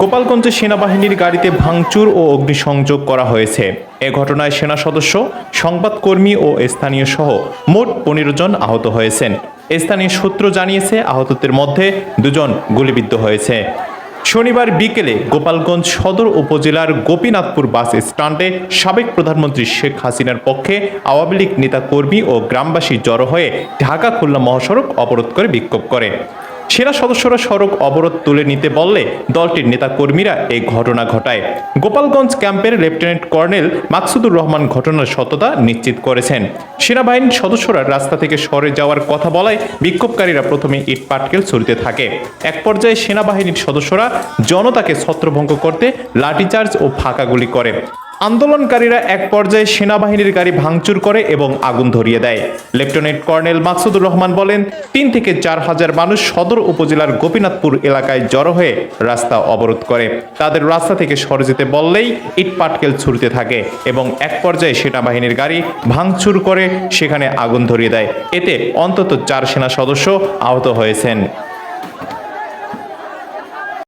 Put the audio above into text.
গোপালগঞ্জে সেনাবাহিনীর গাড়িতে ভাঙচুর ও অগ্নিসংযোগ করা হয়েছে। এ ঘটনায় সেনা সদস্য, সংবাদকর্মী ও স্থানীয় সহ মোট পনেরো জন আহত হয়েছেন। স্থানীয় সূত্র জানিয়েছে, আহতদের মধ্যে দুজন গুলিবিদ্ধ হয়েছে। শনিবার বিকেলে গোপালগঞ্জ সদর উপজেলার গোপীনাথপুর বাস স্ট্যান্ডে সাবেক প্রধানমন্ত্রী শেখ হাসিনার পক্ষে আওয়ামী লীগ নেতাকর্মী ও গ্রামবাসী জড়ো হয়ে ঢাকা খুলনা মহাসড়ক অবরোধ করে বিক্ষোভ করে। সেনা সদস্যরা সড়ক অবরোধ তুলে নিতে বললে দলটির নেতাকর্মীরা এই ঘটনা ঘটায়। গোপালগঞ্জ ক্যাম্পের লেফটেন্যান্ট কর্নেল মাকসুদুর রহমান ঘটনার সত্যতা নিশ্চিত করেছেন। সেনাবাহিনীর সদস্যরা রাস্তা থেকে সরে যাওয়ার কথা বলায় বিক্ষোভকারীরা প্রথমে ইট পাটকেল ছুড়তে থাকে। এক পর্যায়ে সেনাবাহিনীর সদস্যরা জনতাকে ছত্রভঙ্গ করতে লাঠিচার্জ ও ফাঁকা গুলি করে। আন্দোলনকারীরা এক পর্যায়ে সেনাবাহিনীর গাড়ি ভাঙচুর করে এবং আগুন ধরিয়ে দেয়। লেফটেন্যান্ট কর্নেল মাকসুদুর রহমান বলেন, তিন থেকে চার হাজার মানুষ সদর উপজেলার গোপীনাথপুর এলাকায় জড়ো হয়ে রাস্তা অবরোধ করে। তাদের রাস্তা থেকে সরে যেতে বললেই ইট পাটকেল থাকে এবং এক পর্যায়ে সেনাবাহিনীর গাড়ি ভাঙচুর করে সেখানে আগুন ধরিয়ে দেয়। এতে অন্তত চার সেনা সদস্য আহত হয়েছেন।